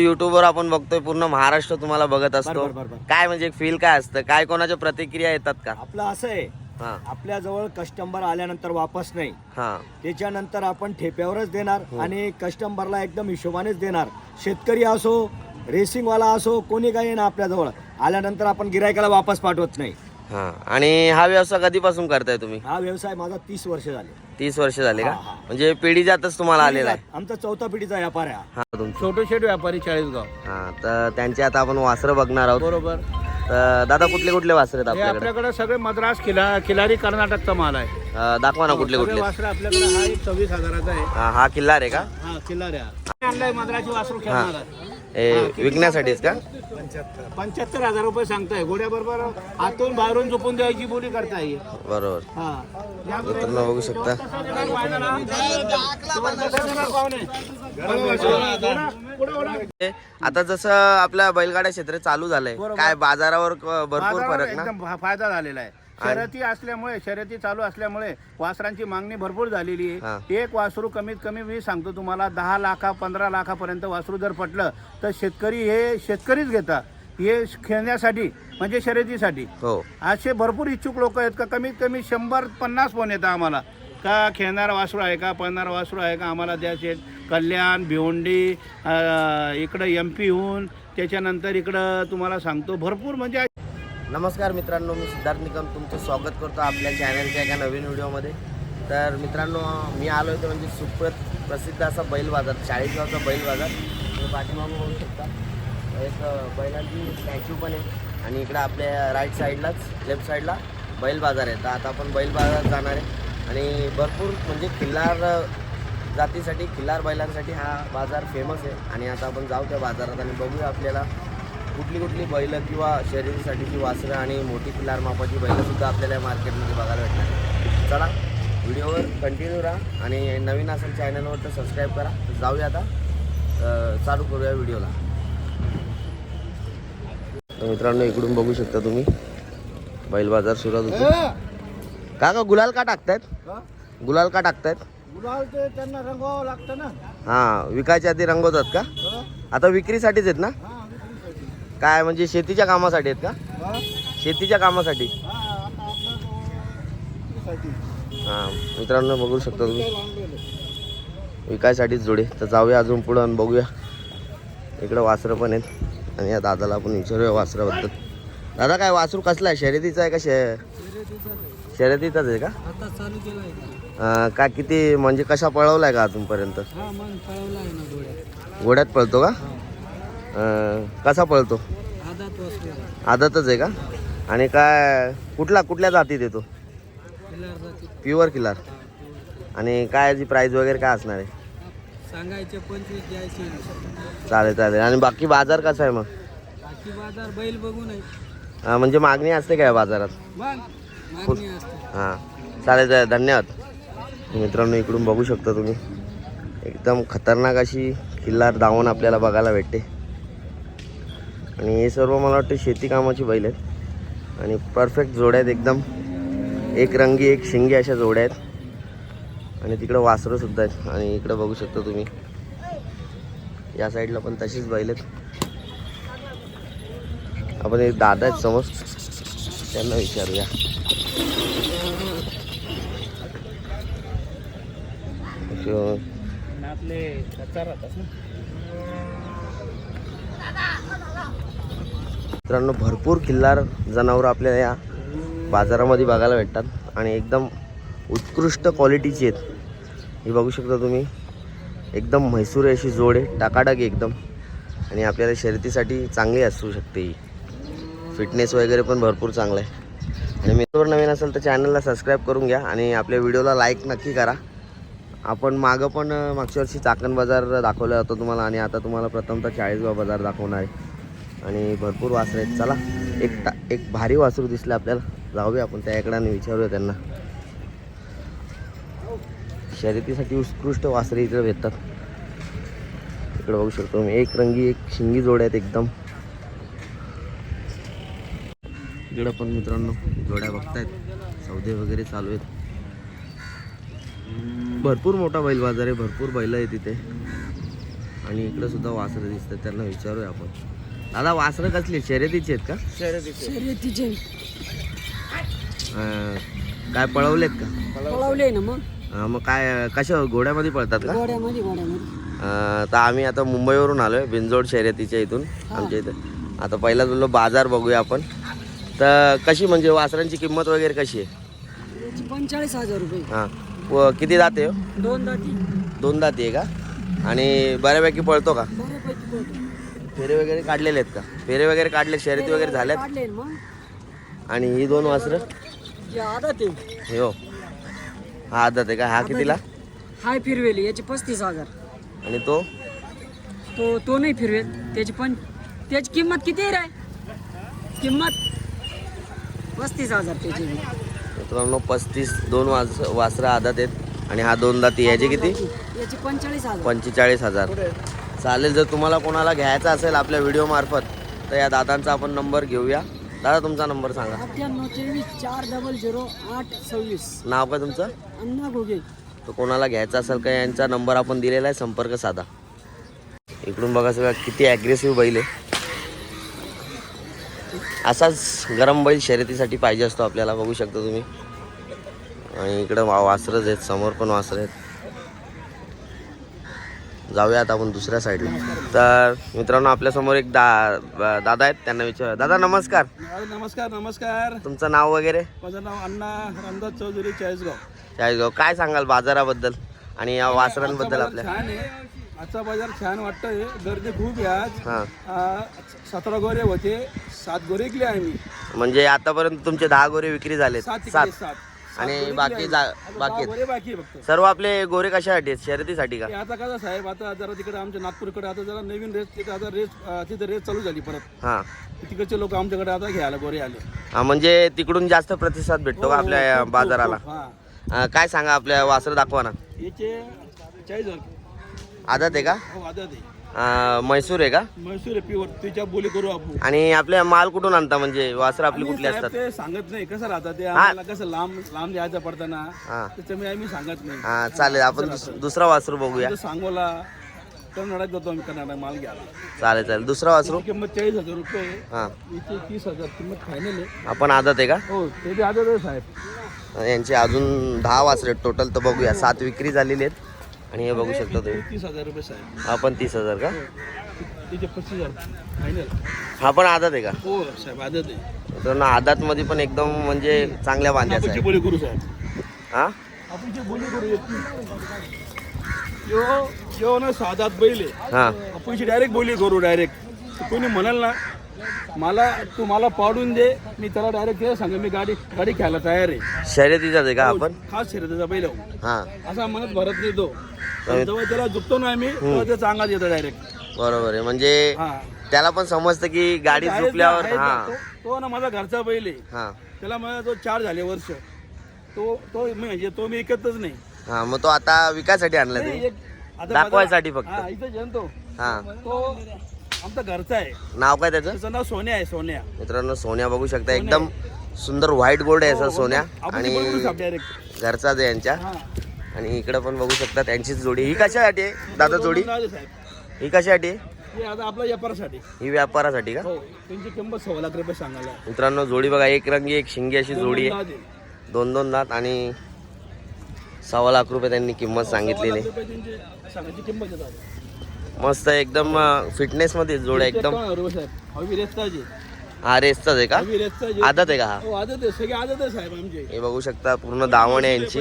युट्यूबवर आपण बघतोय पूर्ण महाराष्ट्र तुम्हाला बघत असतो. काय म्हणजे फील काय असतं? काय कोणाच्या प्रतिक्रिया येतात का? आपलं असं आहे हा. आपल्या जवळ कस्टमर आल्यानंतर वापस नाही. हा. त्याच्यानंतर आपण ठेप्यावरच देणार आणि कस्टमरला एकदम हिशोबानेच देणार. शेतकरी असो रेसिंगवाला असो कोणी काही ना आपल्याजवळ आल्यानंतर आपण गिरायकाला वापस पाठवत नाही. हा. आणि हा व्यवसाय कधीपासून करताय तुम्ही? हा व्यवसाय माझा तीस वर्ष झाले. तीस वर्ष झाले का? हा, हा. म्हणजे पिढी जातच तुम्हाला आलेला आहे. आमचा चौथा पिढीचा व्यापार आहे हा. हा तुमचं. छोटे शेट व्यापारी चाळीसगाव. हा तर त्यांचे आता आपण वासरं बघणार आहोत. बरोबर. तर दादा कुठले कुठले वासर आहेत हे आपल्याकडे? आपल्याकडे सगळे मद्रास किला किलारी कर्नाटकचा माल आहे. अं, दाखवा ना कुठले सगळे कुठले. वासरे आपल्याकडे हा एक सव्वीस हजाराचा आहे. हा हा किल्ला रे का? हा किल्लारी हा. आणलाय वासरू खेळणार. हे विकण्यासाठीच का? पंच्याहत्तर. हजार रुपये सांगताय. घोड्या बरोबर आतून बाहेरून झोपून द्यायची बोली करताय. बरोबर. हा. मित्रांनो बघू शकता. आता जसं आपल्या बैलगाड्या क्षेत्र चालू झालंय. काय बाजारावर भरपूर फरक ना? फायदा झालेला आहे. शर्यती असल्यामुळे शर्यती चालू असल्यामुळे वासरांची मागणी भरपूर झालेली. आहे. एक वासरू कमीत कमी मी सांगतो तुम्हाला दहा लाखा पंधरा लाखापर्यंत वासरू जर पटलं तर शेतकरी हे शेतकरीच घेतात. हे खेळण्यासाठी म्हणजे शर्यतीसाठी. हो. असे भरपूर इच्छुक लोक आहेत का कमीत कमी शंभर पन्नास फोन येतात आम्हाला. का खेळणारा वासरू आहे का पळणारा वासरू आहे का आम्हाला द्यायचे कल्याण भिवंडी इकडं एम पीहून त्याच्यानंतर इकडं तुम्हाला सांगतो भरपूर म्हणजे नमस्कार मित्रांनो मी सिद्धार्थ निकम तुमचं स्वागत करतो आपल्या चॅनलच्या एका नवीन व्हिडिओमध्ये. तर मित्रांनो मी आलो होतो म्हणजे सुप्रत प्रसिद्ध असा बैल बाजार चाळीसगावचा बैल बाजार. तुम्ही पाठीमागून बघू शकता. एक बैलांची स्टॅच्यू पण आहे आणि इकडं आपल्या राईट साईडलाच लेफ्ट साईडला बैल बाजार आहे. तर आता आपण बैल बाजारात जाणार आहे. आणि भरपूर म्हणजे खिल्लार जातीसाठी खिल्लार बैलांसाठी हा बाजार फेमस आहे. आणि आता आपण जाऊ त्या बाजारात आणि बघूया आपल्याला कुठली कुठली बैल किंवा शर्यतीसाठीची वासरं आणि मोठी किल्लार मापाची बैलंसुद्धा आपल्याला या मार्केटमध्ये बघायला भेटणार चला व्हिडिओवर कंटिन्यू राहा आणि नवीन असेल चॅनलवर तर सबस्क्राईब करा. जाऊया आता चालू करूया व्हिडिओला. तर मित्रांनो इकडून बघू शकता तुम्ही. बैल बाजार सुरुवात होतो. का का गुलाल का टाकतायत? गुलाल का टाकतायत? गुलाल ते त्यांना रंगवावं लागतं ना. हां विकायच्या आधी रंगवतात का? आता विक्रीसाठीच आहेत ना? काय म्हणजे शेतीच्या कामासाठी आहेत का? शेतीच्या कामासाठी. हां मित्रांनो बघू शकता तुम्ही. विकायसाठीच जोडे. तर जाऊया अजून पुढं आणि बघूया. इकडं वासरं पण आहेत. आणि या दादाला आपण विचारूया वासराबद्दल. दादा काय वासरू कसला आहे? शर्यतीचा आहे का शे? शर्यतीचाच आहे. का? काय किती म्हणजे कशा का अजूनपर्यंत? पळवला आहे ना डोळ्यात घोड्यात पळतो का? कसा पळतो? आदतच आहे का? आणि काय कुठला कुठल्या जातीत येतो प्युअर किल्लार आणि काय याची प्राईज वगैरे काय असणार आहे? सांगायचे पंचवीस द्यायचे चालेल चालेल. आणि बाकी बाजार कसा आहे मग? बाकी बाजार बैल बघू नये अं, म्हणजे मागणी असते काय बाजारात? हां. चालेल चालेल. धन्यवाद. मित्रांनो इकडून बघू शकता तुम्ही. एकदम खतरनाक अशी किल्लार धावून आपल्याला बघायला भेटते. आणि हे सर्व मला वाटतं शेती कामाची बैल आहेत. आणि परफेक्ट जोड्या आहेत एकदम. एक रंगी एक शिंगी अशा जोड्या आहेत. आणि तिकडं वासरं सुद्धा आहेत. आणि इकडं बघू शकता तुम्ही. या साईडला पण तशीच बैल आहेत. आपण एक दादा आहेत समोर. त्यांना विचारूया. आपले कच्चा राहतात ना. मित्रांनो भरपूर किल्लार जनावरं आपल्याला या बाजारामध्ये बघायला भेटतात आणि एकदम उत्कृष्ट क्वालिटीची आहेत. ही बघू शकता तुम्ही. एकदम म्हैसूर अशी जोड आहे टाकाटाकी एकदम. आणि आपल्याला शर्यतीसाठी चांगली असू शकते ही. फिटनेस वगैरे पण भरपूर चांगलं आहे. आणि मित्रवर नवीन असेल तर चॅनलला सबस्क्राईब करून घ्या आणि आपल्या व्हिडिओला लाईक नक्की करा. आपण मागं पण मागच्या वर्षी चाकण बाजार दाखवला होता तुम्हाला आणि आता तुम्हाला प्रथमतः चाळीसगाव बाजार दाखवणार आहे. आणि भरपूर वासरं आहेत. चला एक ता एक भारी वासरू दिसलं आपल्याला. जाऊया आपण त्या एकडाने आणि विचारूया त्यांना. शर्यतीसाठी उत्कृष्ट वासरे इकडे भेटतात. इकडे बघू शकतो मी. एक रंगी एक शिंगी जोड्या आहेत एकदम. इकडं पण मित्रांनो जोड्या बघतायत. सौदे वगैरे चालू आहेत. भरपूर मोठा बैल बाजार आहे. भरपूर बैल आहे तिथे आणि इकडे सुद्धा वासरं दिसतात. त्यांना विचारूया आपण. दादा वासरं कसली? आहेत? शर्यतीची आहेत का? शर्यतीचे. अं, काय पळवलेत का? पळवले ना मग. अं, मग काय कशा घोड्यामध्ये पळतात का? गोड्यामध्ये गोड्यामध्ये अं, तर आम्ही आता मुंबईवरून आलोय बिंजोड शर्यतीच्या इथून आमच्या इथं. आता पहिला बोललो बाजार बघूया आपण. तर कशी म्हणजे वासरांची किंमत वगैरे कशी आहे? याची पंचेचाळीस हजार रुपये. हां. व किती दाते हो? दोन दाती. दोन दाती आहे का? आणि बऱ्यापैकी पळतो का? बऱ्यापैकी पळतो. फेरे वगैरे काढलेले आहेत का? फेरे वगैरे काढले शर्यती वगैरे झाल्यात? काढले ना मग. आणि ही दोन वासरं? जे हे हो. हा आदत आहे का? हा कितीला? हाय फिरवेली याची पस्तीस हजार. आणि तो? तो तो नाही फिरवेल. त्याची पण त्याची किंमत किती रे? किंमत? पस्तीस हजार त्याची. मित्रांनो पस्तीस दोन वास वासरं आदत आहेत. आणि हा दोन दाती याचे किती? याची पंचेचाळीस हजार. पंचेचाळीस हजार. चालेल जर तुम्हाला कोणाला घ्यायचा असेल आपल्या व्हिडिओ मार्फत तर या दादांचा आपण नंबर घेऊया. दादा तुमचा नंबर सांगा. अठ्ठ्याण्णव तेवीस चार डबल झिरो आठ सव्वीस. नाव काय तुमचं? अण्णा घोगे. तर कोणाला घ्यायचा असेल का यांचा नंबर आपण दिलेला आहे संपर्क साधा. इकडून बघा सगळं किती ॲग्रेसिव्ह बैल आहे. असाच गरम बैल शर्यतीसाठी पाहिजे असतो आपल्याला बघू शकता तुम्ही. आणि इकडं वा वासरच आहेत समोर पण वासरं आहेत. जाऊया आता आपण दुसऱ्या साईडला. तर मित्रांनो आपल्यासमोर एक दा दादा आहेत. त्यांना विचार दादा नमस्कार. नमस्कार नमस्कार. तुमचं नाव वगैरे? माझं नाव अण्णा रामदास चौधरी चाळीसगाव. चाळीसगाव. काय सांगाल बाजाराबद्दल आणि या वासरांबद्दल आपल्या? आजचा बाजार छान वाटतोय. गर्दी खूप आहे आज. सतरा गोरे होते. सात गोरे विकले आम्ही. म्हणजे आतापर्यंत तुमचे दहा गोरे विक्री झालेत. सात. आणि बाकी जा- बाकी दहा आहेत. गोरे बाकी आहे फक्त. सर्व आपले गोरे कशासाठी आहेत? शर्यतीसाठी का? आता कसं साहेब आता जरा तिकडे आमच्या नागपूरकडे आता जरा नवीन रेस तिथे आता रेस तिथे रेस चालू झाली परत. हां. तिकडचे लोक आमच्याकडे आता घ्यायला गोरे आले. हां, म्हणजे तिकडून जास्त प्रतिसाद भेटतो का आपल्या या बाजाराला? हा. हां, काय सांगा आपल्या वासर दाखवा ना. याचे चाळीस हजार. आदत आहे का? हो आदत आहे. म्हैसूर आहे का? म्हैसूर आहे प्युअर तिच्या बोली करू आपण. आणि आपल्या माल कुठून आणता म्हणजे? वासर आपली कुठली साहेब असतात? ते सांगत नाही. कसं राहतं ते? आम्हाला कसं लांब लांब द्यायचं पडतं हां. त्याच्यामुळे आम्ही सांगत नाही. हां चालेल. आपण दुस- दुसरा वासरू बघूया. सांगोला कर्नाटक जातो आम्ही कर्नाटक माल घ्यायला. चालेल चालेल. दुसरा वासरू? किंमत चाळीस हजार रुपये. आहे. हां. इथे तीस हजार. किंमत फायनल आहे. आपण आदत आहे का? हो ते बी आदत आहे साहेब. यांचे अजून दहा वासरे टोटल तर बघूया. सात विक्री झालेली आहेत. आणि हे बघू शकता तुम्ही. तीस हजार रुपये साहेब. हा पण तीस हजार का? तिचे पस्तीस हजार. फायनल हा पण आदत आहे का? हो साहेब आदत आहे. आदात मध्ये पण एकदम म्हणजे चांगल्या बांध्याचा आपण आहे बोली करू साहेब. हा? आपण जे बोली करू यो यो ना साधात बैल आहे. हा. आपण डायरेक्ट बोली करू डायरेक्ट कोणी म्हणाल ना मला तू मला पाडून दे मी त्याला डायरेक्ट ते सांग मी गाडी गाडी खेळायला तयार आहे. शर्यतीचाच आहे का आपण? खास शर्यतीचा बैल आहे. हा. असा म्हणत भरत नाही तो. पण जेव्हा त्याला झुकतो ना तेव्हा ते चांगलाच येतो डायरेक्ट बरोबर आहे. म्हणजे हा. त्याला पण समजतं की गाडी ना, झुकल्यावर ना. हा. तो- तो ना माझा घरचा बैल आहे हा. त्याला मला तो चार झाले वर्ष. तो तो मी म्हणजे तो मी ऐकतच नाही. हा मग तो आता विकायसाठी आणला नाही, तुम्ही? एक- आता दाखवायसाठी माझा- फक्त. हा, इथं जनतो हा. तो आमचा घरचा आहे. नाव काय त्याचं? त्याचं नाव सोन्या आहे सोन्या. मित्रांनो सोन्या बघू शकता. एकदम सुंदर व्हाईट गोल्ड आहे असं सोन्या. आपण आणि डायरेक्ट घरचाच आहे यांच्या. हा. आणि इकडे पण बघू शकता त्यांचीच जोडी. ही कशासाठी आहे? दादा जोडी? नाव आहे साहेब. ही कशासाठी आहे? हे आता आपल्या व्यापारासाठी. ही व्यापारासाठी का? हो त्यांची किंमत सव्वा लाख रुपये सांगायला. मित्रांनो जोडी बघा एक रंगी एक शिंगी अशी जोडी आहे. नाव दे. दोन दोन दात आणि सव्वा लाख रुपये त्यांनी किंमत सांगितलेली सव्वा लाख रुपये त्यांची सांगायची किंमत आहे दादा. मस्त एकदम फिटनेस मध्ये जोड आहे एकदम हा रेसचाच आहे का आदत आहे का हा हो हे बघू शकता पूर्ण दावण आहे यांची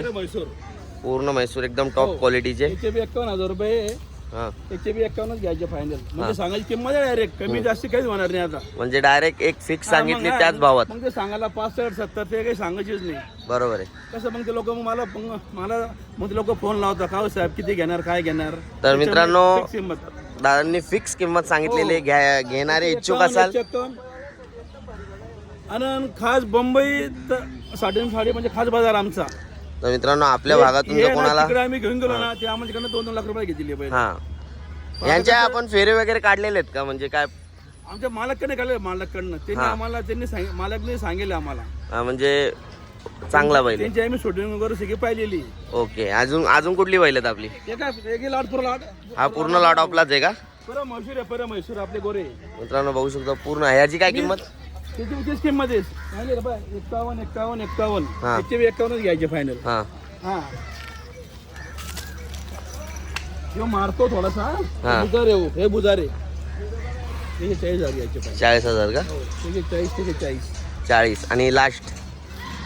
पूर्ण म्हैसूर एकदम टॉप क्वालिटीचे हजार रुपये हा. त्याचे बी एकावन्नच घ्यायचे फायनल म्हणजे सांगायची किंमत आहे डायरेक्ट कमी जास्त काहीच होणार नाही आता. म्हणजे डायरेक्ट एक फिक्स हा, सांगितली हा, त्याच भावात. मग ते सांगायला पाच साठ सत्तर ते काही सांगायचीच नाही. बरोबर आहे. कसं मग ते लोक मग मला मग मला मग ते लोक फोन लावतात. का हो साहेब किती घेणार काय घेणार? तर मित्रांनो, fix किंमत. दादांनी फिक्स किंमत सांगितलेली आहे. घ्या घेणारे इच्छुक असाल. एकशे. आणि खास बंबई साडे साडे म्हणजे खास बाजार आमचा. तर मित्रांनो आपल्या भागातून जर कोणाला तिकडे आम्ही घेऊन गेलो ना ते आम्हाला तिकडनं दोन दोन लाख रुपये घेतले हा. यांच्या आपण फेरे वगैरे काढलेले आहेत का? म्हणजे काय आमच्या मालककडे काढले मालककडनं. त्यांनी हा. आम्हाला त्यांनी सांग मालकने सांगितलं आम्हाला. म्हणजे चांगला बैल आहे. त्यांची आम्ही शूटिंग वगैरे सगळी पाहिलेली. ओके. अजून अजून कुठली बैल आहेत आपली? एका एक लाट पुरा लाट? हा पूर्ण लॉट ऑफलाच आहे का? परम म्हैसूर आहे परम म्हैसूर आपले गोरे. मित्रांनो बघू शकता पूर्ण ह्याची काय किंमत? त्याची किंमत आहे नाही रे बा, एक्कावन्न एक्कावन्न एक्कावन्न हा. एकशे बी एक्कावन्नच घ्यायचे फायनल हा. हा. ह्यो मारतो थोडासा हा. बुजारे हो हे बुजारे त्याचे चाळीस हजार घ्यायचे चाळीस हजार का? त्याचे चाळीस त्याचे चाळीस. चाळीस. आणि लास्ट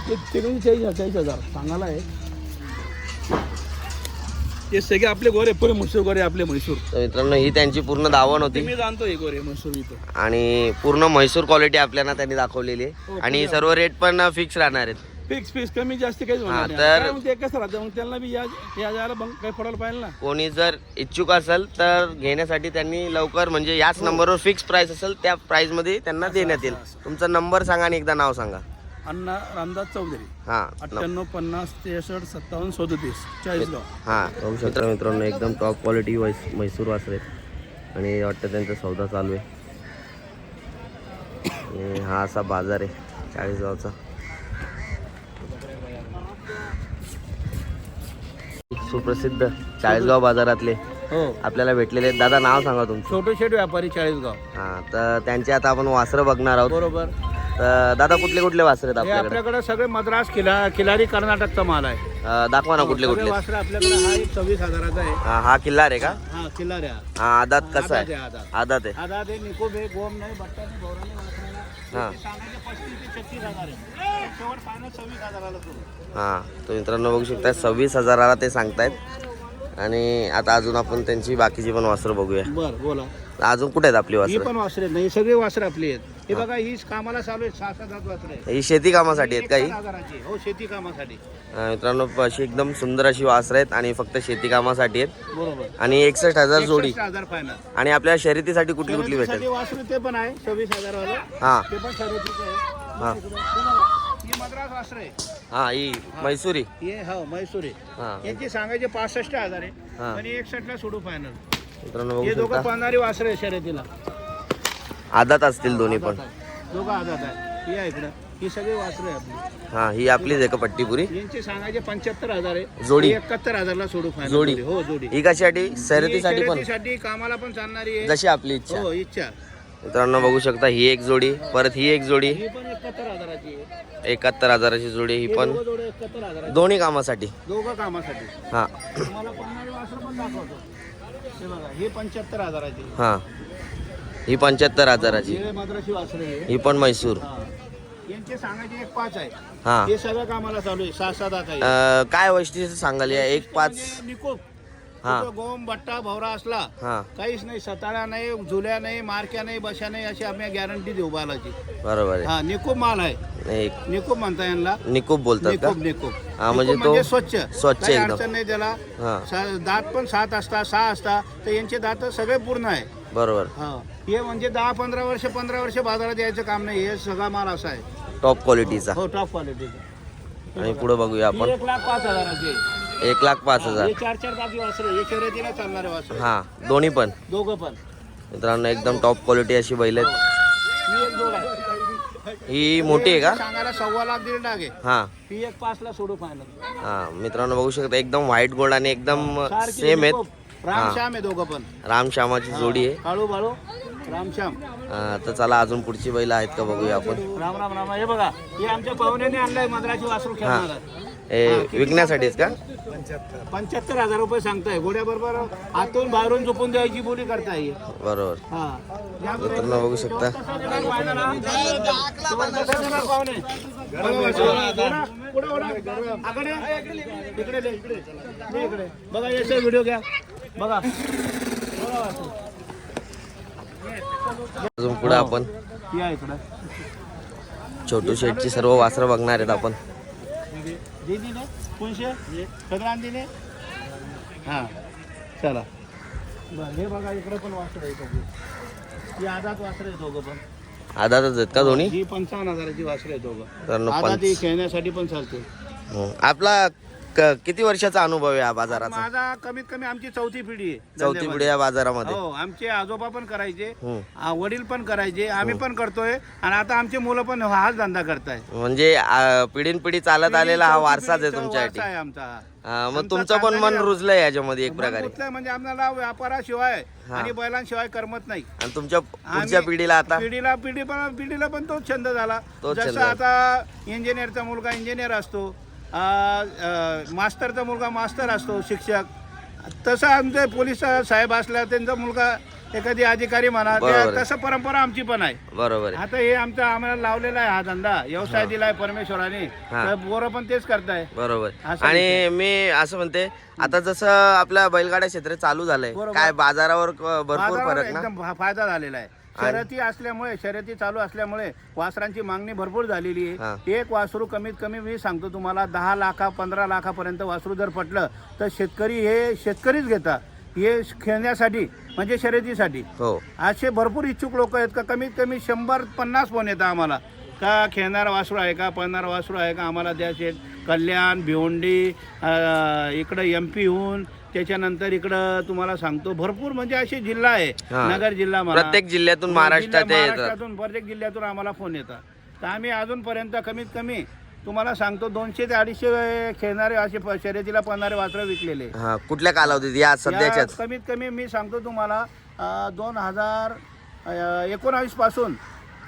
ते चाळीस हजार चाळीस हजार. सांगायला आहे. ते सगळे आपले गोरे पुरे म्हैसूर गोरे आपले म्हैसूर. तर मित्रांनो ही त्यांची पूर्ण दावण ते होती. मी जाणतो हे गोरे म्हैसूर इथं. आणि पूर्ण म्हैसूर क्वालिटी आपल्याला त्यांनी दाखवलेली आहे. आणि सर्व रेट पण फिक्स राहणार आहेत. फिक्स फीस कमी जास्त काहीच हा, होणार नाही. तर- काय मग ते कसं राहतं मग त्यांना बी या या जायला मग काही पडायला पाहिजे ना. कोणी जर इच्छुक असेल तर घेण्यासाठी त्यांनी लवकर म्हणजे याच नंबरवर फिक्स प्राइस असेल त्या प्राइसमध्ये त्यांना देण्यात येईल. तुमचा नंबर सांगा आणि एकदा नाव सांगा. अण्णा रामदास चौधरी. हा अठ्ठ्याण्णव पन्नास त्रेसष्ट सत्तावन्न सदोतीस चाळीसगाव. हा शकता मित्रांनो एकदम टॉप क्वालिटी वैस म्हैसूर वासरे. आहेत आणि वाटतं त्यांचा सौदा चालू आहे. आणि हा असा बाजार आहे चाळीसगावचा. सुप्रसिद्ध चाळीसगाव बाजारातले हो. आपल्याला भेटलेले आहेत. दादा नाव सांगा तुमचं. छोटे शेट व्यापारी चाळीसगाव. हा तर त्यांचे आता आपण वासरं बघणार आहोत. बरोबर. तर दादा कुठले कुठले वासरे आहेत हे आपल्याकडे? आपल्याकडे सगळे मद्रास किला खिलारी कर्नाटकचा माल आहे. अं, दाखवा ना कुठले सगळे कुठले. वासरे आपल्याकडे हा एक सव्वीस हजाराचा आहे. हा हा किल्लार आहे का? हा खिलारी हा. हा आदात कसा आदात आहे आहे, आदात. आदात आहे. आधा ते निकोब आहे गोम नाही बट्टा नाही. हा. ते सांगायचे पस्तीस ते छत्तीस हजार आहे. शेवट फायनल सव्वीस हजाराला सोडू. हा तर मित्रांनो बघू शकता सव्वीस हजाराला ते सांगतायत. आणि आता अजून आपण त्यांची बाकीची पण वासरं बघूया. बर बोला. अजून कुठे आहेत आपली ही वासरं? पण वासरे नाही सगळे वासरे आपली आहेत. हे बघा ही कामाला चालू आहे सहा सात आठ वासरे आहेत. ही शेती कामासाठी आहेत का ही हो शेती कामासाठी. मित्रांनो अशी एकदम सुंदर अशी वासरं आहेत आणि फक्त शेती कामासाठी आहेत. बरोबर. आणि एकसष्ट हजार जोडी. एकसष्ट हजार फायनल आणि आपल्या शर्यतीसाठी कुठली कुठली भेटेल? वासरू ते पण आहे. सव्वीस हजार वाले हा. ते पण शर्यतीचं आहे. हा. हे मद्रास वासर आहे. हा ही मैसुरी. हे हो आहे हा. यांची सांगायचे पासष्ट हजार आहे. हा. आणि एकसष्ट ला सोडू फायनल मित्रांनो हे बघू दोघं शकता. पाहणारी वासरे आहे शर्यतीला. आदात असतील दोन्ही पण. दोघं आहे. ही आहे इकडं. ही सगळी वासरे आहे आपली. हा ही आपलीच आहे का पट्टीपुरी? यांचे सांगायचे पंच्याहत्तर हजार आहे. जोडी? एकाहत्तर हजारला सोडू फायनल जोडी? हो जोडी. ही कशासाठी? ही शर्यतीसाठी पण? शर्यतीसाठी कामाला पण चालणारी आहे. जशी आपली इच्छा. हो इच्छा. मित्रांनो बघू शकता ही एक जोडी परत ही एक जोडी. ही पण एकाहत्तर हजाराची आहे. एकाहत्तर हजाराची जोडी ही हे पण. दोघं जोडे एकाहत्तर हजाराची. दोन्ही कामासाठी. दोघं कामासाठी. हा. तुम्हाला पन्नास वासर पण दाखवतो. हे बघा हे पंच्याहत्तर हजाराची. हा. ही पंच्याहत्तर हजाराची. हे मद्रासी वासरे आहे ही पण म्हैसूर. हा. यांचे सांगायचे एक पाच आहे. हा. हे सगळं कामाला चालू आहे. सहा सात आहे. काय वैशिष्ट्य सांगाल या? एक पाच. निकोप. हा. कुठं गोम बट्टा भवरा असला हा. काहीच नाही सताळा नाही झुल्या नाही मारक्या नाही बशा नाही अशी आम्ही गॅरंटी देऊ बालाची बरोबर आहे. हा निकोप माल आहे. निकोप म्हणता यांना. निकोप बोलतात का? निकोप निकोप. हा, म्हणजे निकोप तो स्वच्छ. स्वच्छ काही एकदम. अडचण नाही त्याला. हा. सा- दात पण सात असता सहा असता तर यांचे दात सगळे पूर्ण आहे. बरोबर. हा. हे म्हणजे दहा पंधरा वर्ष पंधरा वर्ष बाजारात यायचं काम नाही. हे सगळा माल असा आहे. टॉप क्वालिटीचा हो टॉप क्वालिटीचा आणि पुढे बघूया आपण. एक लाख पाच हजाराची आहे. एक लाख पाच हजार. हे चार चार जाती वासरे हे शर्यतीला चालणारे वासरे. हा दोन्ही पण. दोघं पण. मित्रांनो एकदम टॉप क्वालिटी अशी बैल आहेत. ही एक जोड आहे. ही मोठी आहे का? सांगायला सव्वा लाख दीड लाख आहे. हा. ही एक पाच ला सोडू फायनल हा मित्रांनो बघू शकता एकदम व्हाईट गोल्ड आणि एकदम सेम आहेत. निकोप. रामश्याम आहे दोघं पण. राम श्यामाची जोडी आहे. काळू बाळू रामश्याम हा, तर चला अजून पुढची बैल आहेत का बघूया आपण. राम राम राम. हे बघा हे आमच्या पाहुण्याने आणलंय मद्राची वासरू खेळणार. हे विकण्यासाठीच का? पंच्याहत्तर. हजार रुपये सांगताय. घोड्या बरोबर आतून बाहेरून झोपून द्यायची बोली करताय. बरोबर. हा. मित्रांनो बघू शकता. बघा याचा व्हिडिओ घ्या. बघा. अजून पुढे आपण. या इकडं. छोटू शेटची सर्व वासरं बघणार आहेत आपण. दीदीने कोणशे संक्रांतीने हां चला. बरं हे बघा इकडे पण वासर आहे बघू ही आदात वासर आहे दोघं पण. आदातच आहेत का दोन्ही? ही पंचावन्न हजाराची वासर आहे दोघं. पंच ही खेळण्यासाठी पण चालते. हं. आपला क- किती वर्षाचा अनुभव आहे या बाजाराचा माझा कमीत कमी आमची चौथी पिढी आहे चौथी धंद्यामध्ये. पिढी या बाजारामध्ये हो आमचे आजोबा पण करायचे हम्म. आ, वडील पण करायचे आम्ही. पण करतोय आणि आता आमचे मुलं पण हाच धंदा करताय म्हणजे आ, पिढीनपिढी चालत आलेला हा वारसाच आहे तुमच्यासाठी वारसा आहे आमचा हा. मग तुमचं पण मन रुजलंय याच्यामध्ये एक प्रकारे म्हणजे आम्हाला व्यापाराशिवाय. आणि बैलांशिवाय करमत नाही आणि तुमच्या पुढच्या आम्ही- पिढीला आता पिढीला पिढी पण पिढीला पण तोच छंद झाला तोच छंद जसं. आता इंजिनियरचा मुलगा इंजिनियर असतो मास्तरचा मुलगा मास्तर असतो शिक्षक. तसं आमचे पोलीस साहेब असला त्यांचा मुलगा एखादी अधिकारी म्हणा. तसं परंपरा आमची पण आहे. बरोबर आहे. आता हे आमचा आम्हाला लावलेला आहे हा धंदा व्यवसाय दिलाय परमेश्वराने. तर पोरं पण तेच करताय. बरोबर. आणि मी असं म्हणते आता जसं आपल्या बैलगाड्या क्षेत्र चालू झालंय. काय बाजारावर भरपूर फरक ना? फायदा झालेला आहे. शर्यती असल्यामुळे शर्यती चालू असल्यामुळे वासरांची मागणी भरपूर झालेली. आहे. एक वासरू कमीत कमी मी सांगतो तुम्हाला दहा लाखा पंधरा लाखापर्यंत वासरू जर पटलं तर शेतकरी हे शेतकरीच घेतात. हे खेळण्यासाठी म्हणजे शर्यतीसाठी. हो. असे भरपूर इच्छुक लोक आहेत का? कमीत कमी शंभर पन्नास फोन येतात आम्हाला. का खेळणारा वासरू आहे का? पळणारा वासरू आहे का? आम्हाला द्यायचे कल्याण भिवंडी इकडं एम पीहून त्याच्यानंतर इकडं तुम्हाला सांगतो भरपूर म्हणजे असे जिल्हा आहे हा. नगर जिल्हा म्हणा. प्रत्येक जिल्ह्यातून हो, महाराष्ट्रात जिल्हा- ते येतात. महाराष्ट्रातून प्रत्येक जिल्ह्यातून आम्हाला फोन येतात तर आम्ही अजूनपर्यंत कमीत कमी तुम्हाला सांगतो दोनशे ते अडीचशे खेळणारे असे प- शर्यतीला पळणारे वासरं विकलेले हा कुठल्या कालावधीत या या सध्याच्याच कमीत कमी मी सांगतो तुम्हाला दोन हजार एकोणावीसपासून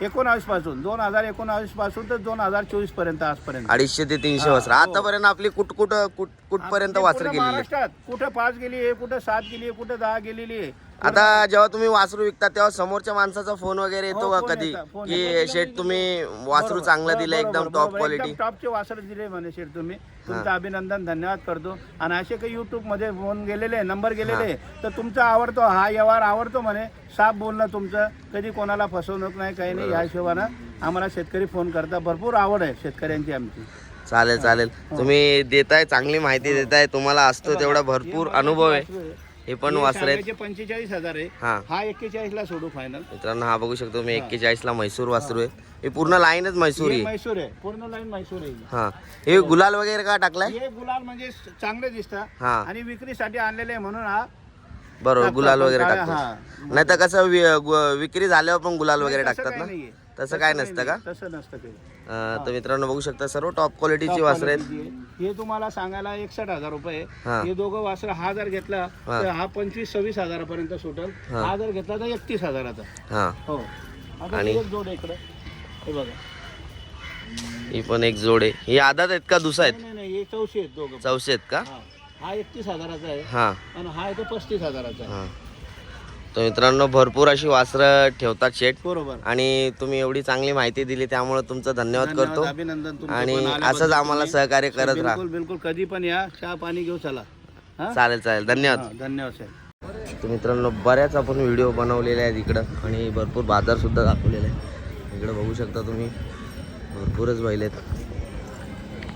एकोणावीसपासून दोन हजार एकोणावीसपासून तर दोन हजार चोवीसपर्यंत आजपर्यंत. अडीचशे ते तीनशे वस्त्र. आतापर्यंत आपली कुठ कुठ कुठ कुठपर्यंत आपली वासर पूर्ण गेलेली महाराष्ट्रात कुठं पाच गेली आहे कुठं सात गेली आहे कुठं दहा गेलेली आहे. आता जेव्हा तुम्ही वासरू विकता तेव्हा समोरच्या माणसाचा फोन वगैरे येतो हो, का कधी? की. शेठ तुम्ही वासरू चांगलं दिलं एकदम टॉप. क्वालिटी टॉपचे वासर दिले म्हणे शेठ तुम्ही. तुमचं अभिनंदन धन्यवाद करतो. आणि असे काही युट्यूबमध्ये फोन गेलेले नंबर गेलेले तर तुमचा आवडतो हा व्यवहार आवडतो म्हणे. साफ बोलणं तुमचं कधी कोणाला फसवणूक नाही काही नाही या हिशोबानं आम्हाला शेतकरी फोन करता भरपूर आवड आहे शेतकऱ्यांची आमची. चालेल चालेल. तुम्ही देताय चांगली माहिती देताय तुम्हाला असतो तेवढा भरपूर अनुभव आहे. हे पण वासर आहेत. पंचेचाळीस हजार आहे. हा. हा एक्केचाळीस ला सोडू फायनल मित्रांनो हा बघू शकतो मी एक्केचाळीस ला म्हैसूर वासरू आहे. हे पूर्ण लाईनच म्हैसूर आहे. मैसूर आहे. पूर्ण लाईन मैसूर आहे हा. हे. गुलाल वगैरे का टाकलाय? हे गुलाल म्हणजे चांगले दिसतात. हा. आणि विक्रीसाठी आणलेले आहे म्हणून हा बरोबर गुलाल वगैरे काळ्या, टाकतो. हा. नाही तर कसं वि- गु- विक्री झाल्यावर पण गुलाल वगैरे तसं टाकतात काही ना? नाहीये. तसं काय नसतं का. तसं नसतं काही. अं, तर मित्रांनो बघू शकता सर्व टॉप क्वालिटीची वासर आहेत. हे तुम्हाला सांगायला एकसठ हजार रुपये हा. हे दोघं वासर हा जर घेतला. तर हा पंचवीस सव्वीस हजारापर्यंत सुटल. हा. हा जर घेतला तर एकतीस हजाराचा. हा. हो. आता आणि- एक जोड इकडं. हे बघा. ही पण एक जोड आहे. ही आदात आहेत का दुसरा आहेत? नाही नाही हे चौशे आहेत दोघं चौशे आहेत का? हा. हा एकतीस हजाराचा आहे. हा. आणि हा येतो पस्तीस हजाराचा आहे. हा. तर मित्रांनो भरपूर अशी वासरं ठेवतात शेट बरोबर. आणि तुम्ही एवढी चांगली माहिती दिली त्यामुळे तुमचं धन्यवाद करतो. अभिनंदन तुमचं आणि पण आल्याबद्दल असंच आम्हाला तुम्ही. सहकार्य करत राहा. बिलकुल बिलकुल कधी पण या चहा पाणी घेऊ चला. हा? चालेल चालेल. धन्यवाद. हा, धन्यवाद साहेब. तर मित्रांनो बऱ्याच आपण व्हिडिओ बनवलेले आहेत इकडं आणि भरपूर बाजारसुद्धा दाखवलेला आहे इकडं बघू शकता तुम्ही. भरपूरच बैल आहेत.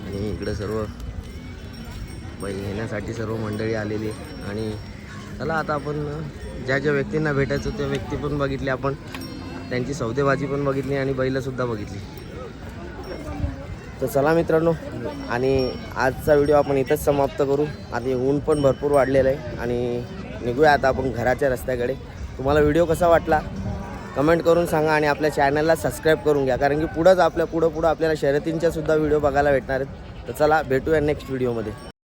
आणि इकडं सर्व बैल घेण्यासाठी सर्व मंडळी आलेली आहे आणि चला आता आपण ज्या ज्या व्यक्तींना भेटायचं त्या व्यक्ती पण बघितली आपण. त्यांची सौदेबाजी पण बघितली आणि बैलसुद्धा बघितली. तर चला मित्रांनो आणि आजचा व्हिडिओ आपण इथंच समाप्त करू. आता ऊन पण भरपूर वाढलेलं आहे आणि निघूया आता आपण घराच्या रस्त्याकडे. तुम्हाला व्हिडिओ कसा वाटला? कमेंट करून सांगा आणि आपल्या चॅनलला सबस्क्राईब करून घ्या कारण की पुढंच आपल्या पुढं पुढं आपल्याला शर्यतींच्यासुद्धा व्हिडिओ बघायला भेटणार आहेत. तर चला भेटूया नेक्स्ट व्हिडिओमध्ये